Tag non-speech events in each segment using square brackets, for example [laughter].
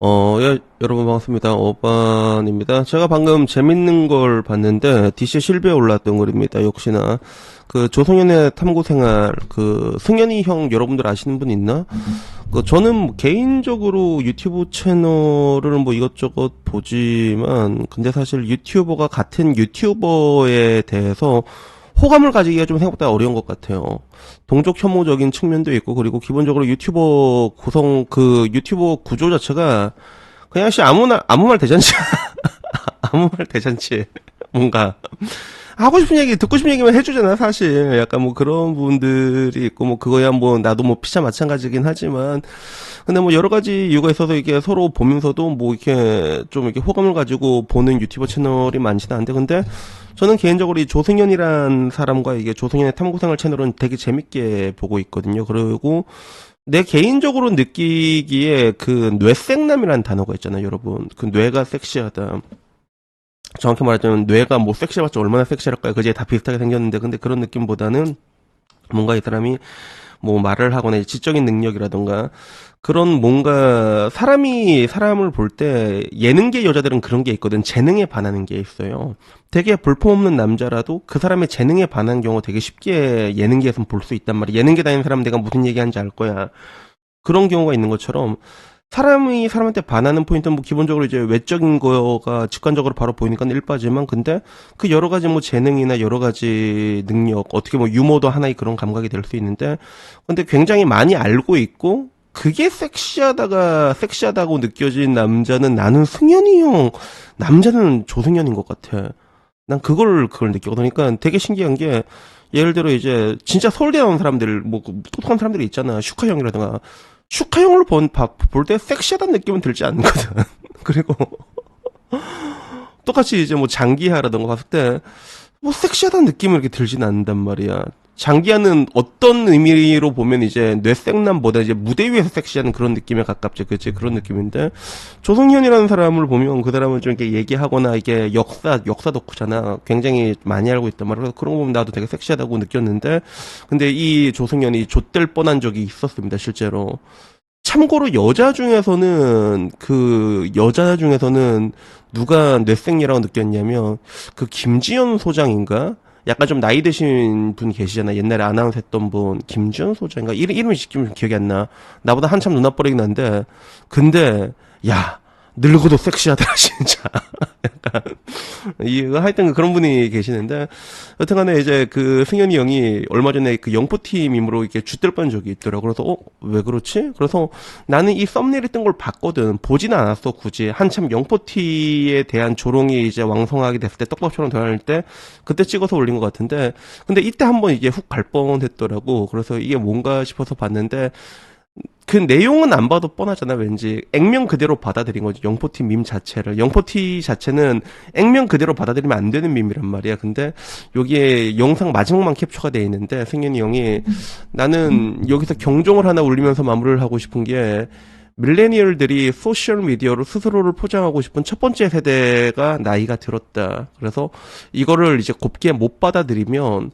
어, 예, 여러분 반갑습니다. 오반입니다. 제가 방금 재밌는 걸 봤는데, DC 실비에 올랐던 글입니다. 역시나. 그 조성현의 탐구 생활, 그 승현이 형 여러분들 아시는 분 있나? 그 저는 뭐 개인적으로 유튜브 채널을 뭐 이것저것 보지만, 근데 사실 유튜버가 같은 유튜버에 대해서 호감을 가지기가 좀 생각보다 어려운 것 같아요. 동족 혐오적인 측면도 있고 그리고 기본적으로 유튜버 구성 그 유튜버 구조 자체가 그냥 씨 아무나 아무 말 대잔치 [laughs] 아무 말 대잔치 뭔가 하고 싶은 얘기 듣고 싶은 얘기만 해주잖아 사실 약간 뭐 그런 분들이 있고 뭐 그거야 뭐 나도 뭐 피차 마찬가지긴 하지만 근데 뭐 여러 가지 이유가 있어서 이게 서로 보면서도 뭐 이렇게 좀 이렇게 호감을 가지고 보는 유튜버 채널이 많지는 않은데 근데 저는 개인적으로 이 조승현이란 사람과 이게 조승현의 탐구생활 채널은 되게 재밌게 보고 있거든요. 그리고 내 개인적으로 느끼기에 그 뇌생남이라는 단어가 있잖아요, 여러분. 그 뇌가 섹시하다. 정확히 말하자면 뇌가 뭐 섹시해봤자 얼마나 섹시할까요? 그제 다 비슷하게 생겼는데 근데 그런 느낌보다는 뭔가 이 사람이 뭐 말을 하거나 지적인 능력이라던가 그런 뭔가 사람이 사람을 볼 때 예능계 여자들은 그런 게 있거든. 재능에 반하는 게 있어요. 되게 볼품없는 남자라도 그 사람의 재능에 반한 경우 되게 쉽게 예능계에서 볼 수 있단 말이야. 예능계 다니는 사람 내가 무슨 얘기하는지 알 거야. 그런 경우가 있는 것처럼 사람이 사람한테 반하는 포인트는 뭐 기본적으로 이제 외적인 거가 직관적으로 바로 보이니까 일빠지만 근데 그 여러 가지 뭐 재능이나 여러 가지 능력 어떻게 뭐 유머도 하나의 그런 감각이 될 수 있는데 근데 굉장히 많이 알고 있고 그게 섹시하다가 섹시하다고 느껴진 남자는 나는 승현이 형 남자는 조승현인 것 같아. 난 그걸 그걸 느끼거든. 그러니까 되게 신기한 게 예를 들어 이제 진짜 서울대 나온 사람들 뭐 똑똑한 사람들이 있잖아. 슈카 형이라든가 형을 볼때 섹시하다는 느낌은 들지 않거든. [laughs] 그리고 [laughs] 똑같이 이제 뭐 장기하라든가 봤을 때 뭐 섹시하다는 느낌은 이렇게 들진 않는단 말이야. 장기하는 어떤 의미로 보면 이제 뇌생남보다 이제 무대 위에서 섹시한 그런 느낌에 가깝죠. 그치? 그런 느낌인데, 조성현이라는 사람을 보면 그 사람을 좀 이렇게 얘기하거나 이게 역사, 역사 덕후잖아. 굉장히 많이 알고 있단 말이야. 그래서 그런 거 보면 나도 되게 섹시하다고 느꼈는데, 근데 이 조성현이 좆될 뻔한 적이 있었습니다, 실제로. 참고로 여자 중에서는 그 여자 중에서는 누가 뇌생이라고 느꼈냐면 그 김지연 소장인가 약간 좀 나이 드신 분 계시잖아. 옛날에 아나운서 했던 분, 김지연 소장인가? 이름, 이름이 지금 기억이 안 나. 나보다 한참 누나버리긴 한데, 근데, 야, 늙어도 섹시하더라, [laughs] 진짜. 약간, 이, 하여튼 그런 분이 계시는데, 여튼간에 이제 그 승현이 형이 얼마 전에 그 영포티 밈으로 이렇게 쥐뜰 뻔 적이 있더라고. 그래서, 어, 왜 그렇지? 그래서 나는 이 썸네일 했던 걸 봤거든. 보지는 않았어, 굳이. 한참 영포티에 대한 조롱이 이제 왕성하게 됐을 때, 떡밥처럼 대화할 때, 그때 찍어서 올린 것 같은데, 근데 이때 한번 이게 훅 갈 뻔했더라고. 그래서 이게 뭔가 싶어서 봤는데, 그 내용은 안 봐도 뻔하잖아, 왠지. 액면 그대로 받아들인 거지, 영포티 밈 자체를. 영포티 자체는 액면 그대로 받아들이면 안 되는 밈이란 말이야. 근데 여기에 영상 마지막만 캡처가 돼 있는데, 승현이 형이 나는 여기서 경종을 하나 울리면서 마무리를 하고 싶은 게, 밀레니얼들이 소셜 미디어로 스스로를 포장하고 싶은 첫 번째 세대가 나이가 들었다. 그래서 이거를 이제 곱게 못 받아들이면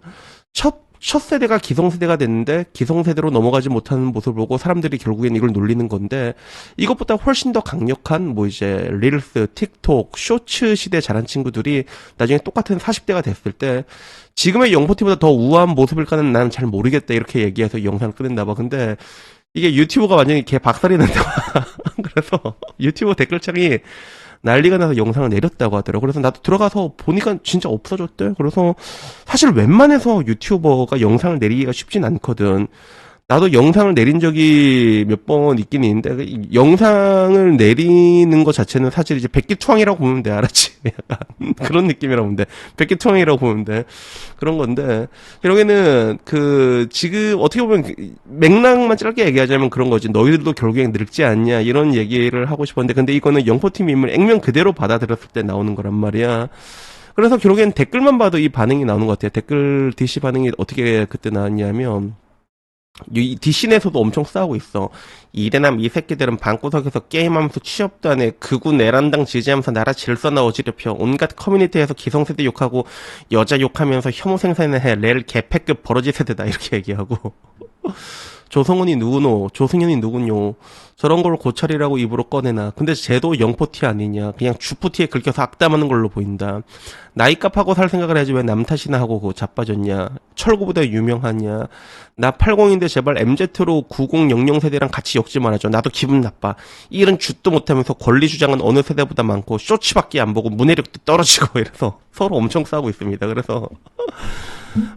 첫, 첫 세대가 기성세대가 됐는데 기성세대로 넘어가지 못하는 모습을 보고 사람들이 결국엔 이걸 놀리는 건데 이것보다 훨씬 더 강력한 뭐 이제 릴스, 틱톡, 쇼츠 시대 자란 친구들이 나중에 똑같은 40대가 됐을 때 지금의 영포티보다 더 우아한 모습일까는 나는 잘 모르겠다 이렇게 얘기해서 영상을 끊었나 봐. 근데 이게 유튜브가 완전히 개 박살이 난다. [laughs] 그래서 유튜브 댓글창이 난리가 나서 영상을 내렸다고 하더라고. 그래서 나도 들어가서 보니까 진짜 없어졌대. 그래서 사실 웬만해서 유튜버가 영상을 내리기가 쉽진 않거든. 나도 영상을 내린 적이 몇 번 있긴 있는데 그 영상을 내리는 것 자체는 사실 이제 백기투항이라고 보면 돼 알았지? [laughs] 약간 그런 느낌이라고 보면 돼. 백기투항이라고 보면 돼. 그런 건데 결국에는 그 지금 어떻게 보면 그 맥락만 짧게 얘기하자면 그런 거지. 너희들도 결국엔 늙지 않냐 이런 얘기를 하고 싶었는데 근데 이거는 영포팀 임을 액면 그대로 받아들였을 때 나오는 거란 말이야. 그래서 결국엔 댓글만 봐도 이 반응이 나오는 것 같아요. 댓글 DC 반응이 어떻게 그때 나왔냐면 이 DC 내에서도 엄청 싸우고 있어. 이래남 이 새끼들은 방구석에서 게임하면서 취업도 안 해. 극우 내란당 지지하면서 나라 질서나 어지럽혀. 온갖 커뮤니티에서 기성세대 욕하고 여자 욕하면서 혐오 생산을 해. 렐 개패급 버러지 세대다. 이렇게 얘기하고. 조성은이 누구노? 조승현이 누구뇨? 저런 걸 고찰이라고 입으로 꺼내나. 근데 쟤도 영포티 아니냐. 그냥 주포티에 긁혀서 악담하는 걸로 보인다. 나이 값하고 살 생각을 해야지 왜 남 탓이나 하고 그거 자빠졌냐. 철구보다 유명하냐. 나 80인데 제발 MZ로 9000 세대랑 같이 엮지 말아줘. 나도 기분 나빠. 일은 쥐도 못하면서 권리 주장은 어느 세대보다 많고 쇼츠밖에 안 보고 문해력도 떨어지고 [laughs] 이래서 서로 엄청 싸우고 있습니다. 그래서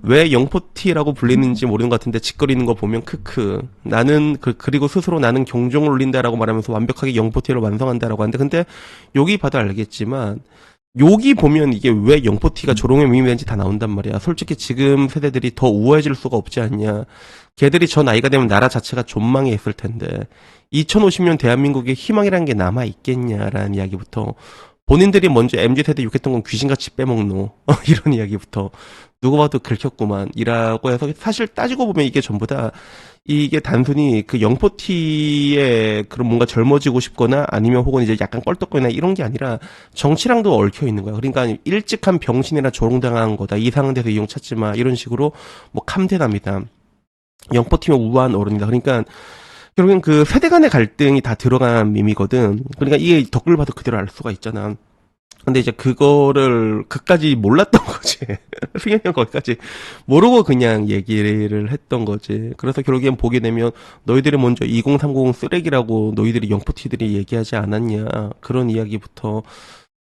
왜 영포티라고 불리는지 모르는 것 같은데 짓거리는 거 보면 크크 나는 그 그리고 스스로 나는 경종을 울린다라고 말하면서 완벽하게 영포티를 완성한다라고 하는데 근데 여기 봐도 알겠지만 여기 보면 이게 왜 영포티가 조롱의 의미인지 다 나온단 말이야. 솔직히 지금 세대들이 더 우아해질 수가 없지 않냐. 걔들이 저 나이가 되면 나라 자체가 존망해 있을 텐데 2050년 대한민국에 희망이라는 게 남아 있겠냐라는 이야기부터 본인들이 먼저 MZ 세대 욕했던 건 귀신같이 빼먹노 [laughs] 이런 이야기부터 누가 봐도 긁혔구만 이라고 해서 사실 따지고 보면 이게 전부 다 이게 단순히 그 영포티의 그런 뭔가 젊어지고 싶거나 아니면 혹은 이제 약간 껄떡거리나 이런 게 아니라 정치랑도 얽혀 있는 거야. 그러니까 일찍 한 병신이나 조롱당한 거다. 이상한 데서 이용 찾지 마. 이런 식으로 뭐 감대답니다. 영포티면 우아한 어른이다. 그러니까 결국엔 그 세대 간의 갈등이 다 들어간 밈이거든. 그러니까 이게 덧글 봐도 그대로 알 수가 있잖아. 근데 이제 그거를 그까지 몰랐던 [laughs] 거지. 승현이 형 거기까지 모르고 그냥 얘기를 했던 거지. 그래서 결국엔 보게 되면 너희들이 먼저 2030 쓰레기라고 너희들이 영포티들이 얘기하지 않았냐. 그런 이야기부터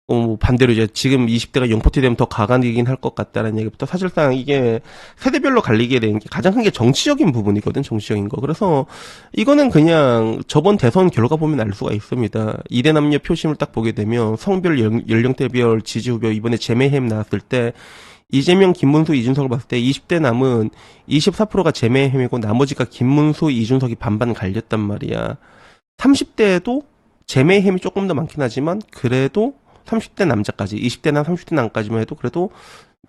어, 뭐 반대로 이제 지금 20대가 영포티 되면 더 가관이긴 할 것 같다는 얘기부터 사실상 이게 세대별로 갈리게 된게 가장 큰 게 정치적인 부분이거든, 정치적인 거. 그래서 이거는 그냥 저번 대선 결과 보면 알 수가 있습니다. 이대 남녀 표심을 딱 보게 되면 성별, 연- 연령대별, 지지 후보 이번에 재매햄 나왔을 때 이재명, 김문수, 이준석을 봤을 때 20대 남은 24%가 재매햄이고 나머지가 김문수, 이준석이 반반 갈렸단 말이야. 30대에도 재매햄이 조금 더 많긴 하지만 그래도 30대 남자까지 20대나 30대 남까지만 해도 그래도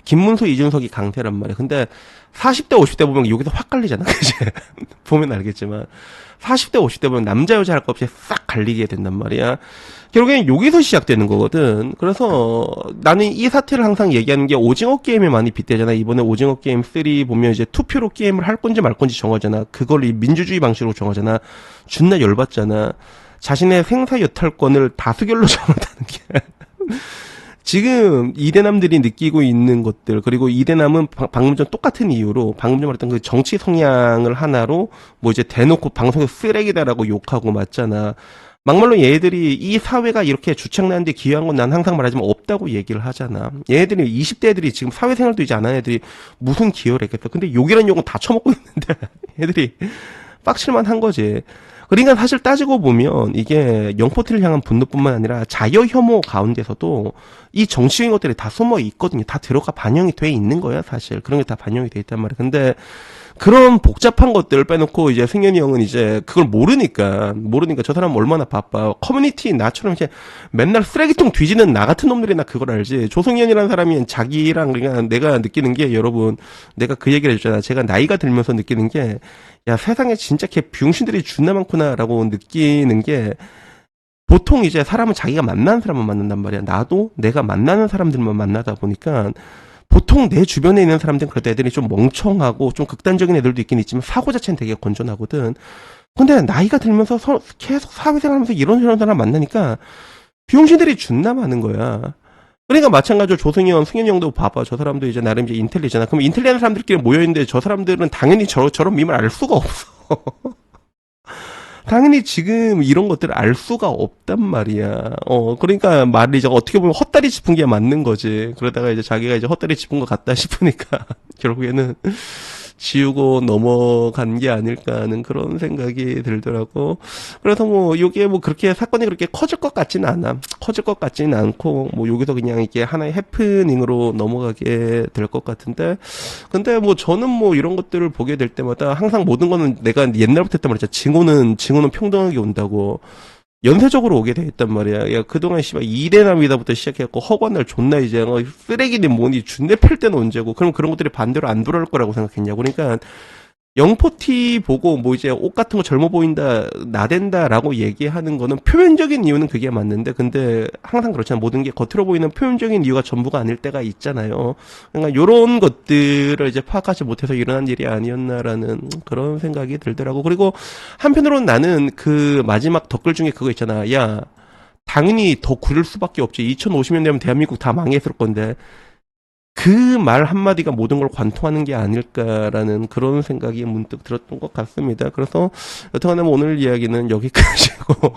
김문수 이준석이 강세란 말이야. 근데 40대 50대 보면 여기서 확 갈리잖아. [laughs] 그지? 보면 알겠지만 40대 50대 보면 남자 여자 할것 없이 싹 갈리게 된단 말이야. 결국엔 여기서 시작되는 거거든. 그래서 나는 이 사태를 항상 얘기하는 게 오징어 게임에 많이 빗대잖아. 이번에 오징어 게임 3 보면 이제 투표로 게임을 할 건지 말 건지 정하잖아. 그걸 이 민주주의 방식으로 정하잖아. 존나 열받잖아. 자신의 생사 여탈권을 다수결로 [laughs] 정한다는 게. 지금 이대남들이 느끼고 있는 것들 그리고 이대남은 방- 방금 전 똑같은 이유로 방금 전 말했던 그 정치 성향을 하나로 뭐 이제 대놓고 방송에 쓰레기다라고 욕하고 맞잖아. 막말로 얘들이 이 사회가 이렇게 주착나는데 기여한 건 난 항상 말하지만 없다고 얘기를 하잖아. 얘들이 20대 애들이 지금 사회생활도 이제 안 하는 애들이 무슨 기여를 했겠어. 근데 욕이란 욕은 다 처먹고 [laughs] 있는데 애들이 빡칠만 한 거지. 그러니까 사실 따지고 보면 이게 영포티를 향한 분노뿐만 아니라 자여 혐오 가운데서도 이 정치적인 것들이 다 숨어 있거든요. 다 들어가 반영이 돼 있는 거야, 사실. 그런 게 다 반영이 돼 있단 말이야. 근데 그런 복잡한 것들을 빼놓고 이제 승현이 형은 이제 그걸 모르니까 모르니까 저 사람 얼마나 바빠. 커뮤니티 나처럼 이제 맨날 쓰레기통 뒤지는 나 같은 놈들이나 그걸 알지. 조승현이라는 사람이 자기랑 그냥 내가 느끼는 게 여러분 내가 그 얘기를 해줬잖아. 제가 나이가 들면서 느끼는 게 야 세상에 진짜 걔 병신들이 존나 많구나라고 느끼는 게 보통 이제 사람은 자기가 만나는 사람만 만난단 말이야. 나도 내가 만나는 사람들만 만나다 보니까 보통 내 주변에 있는 사람들은 그래도 애들이 좀 멍청하고 좀 극단적인 애들도 있긴 있지만 사고 자체는 되게 건전하거든. 근데 나이가 들면서 서- 계속 사회생활하면서 이런 저런 사람 만나니까 비용신들이 존나 많은 거야. 그러니까 마찬가지로 조승현, 승현이 형도 봐봐. 저 사람도 이제 나름 이제 인텔리잖아. 그럼 인텔리한 사람들끼리 모여 있는데 저 사람들은 당연히 저, 저런 밈을 알 수가 없어. 당연히 지금 이런 것들을 알 수가 없단 말이야. 어, 그러니까 말을 이제 어떻게 보면 헛다리 짚은 게 맞는 거지. 그러다가 이제 자기가 이제 헛다리 짚은 것 같다 [laughs] 싶으니까 결국에는 지우고 넘어간 게 아닐까 하는 그런 생각이 들더라고. 그래서 뭐 요게 뭐 그렇게 사건이 그렇게 커질 것 같지는 않아. 커질 것 같지는 않고 뭐 여기서 그냥 이게 하나의 해프닝으로 넘어가게 될 것 같은데 근데 뭐 저는 뭐 이런 것들을 보게 될 때마다 항상 모든 거는 내가 옛날부터 했단 말이야. 징후는 징후는 평등하게 온다고. 연쇄적으로 오게 돼 있단 말이야. 야, 그동안 씨발 이대남이다부터 시작해갖고 허관날 존나 이제 어, 쓰레기니 뭐니 준내 팰 때는 언제고 그럼 그런 것들이 반대로 안 돌아올 거라고 생각했냐고. 그러니까 영포티 보고 뭐 이제 옷 같은 거 젊어 보인다, 나댄다라고 얘기하는 거는 표면적인 이유는 그게 맞는데, 근데 항상 그렇잖아요. 모든 게 겉으로 보이는 표면적인 이유가 전부가 아닐 때가 있잖아요. 그러니까 요런 것들을 이제 파악하지 못해서 일어난 일이 아니었나라는 그런 생각이 들더라고. 그리고 한편으로는 나는 그 마지막 댓글 중에 그거 있잖아. 야, 당연히 더 구릴 수밖에 없지. 2050년 되면 대한민국 다 망했을 건데. 그 말 한마디가 모든 걸 관통하는 게 아닐까라는 그런 생각이 문득 들었던 것 같습니다. 그래서 여튼간에 뭐 오늘 이야기는 여기까지고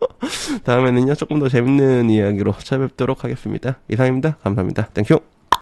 [laughs] 다음에는요 조금 더 재밌는 이야기로 찾아뵙도록 하겠습니다. 이상입니다. 감사합니다. 땡큐.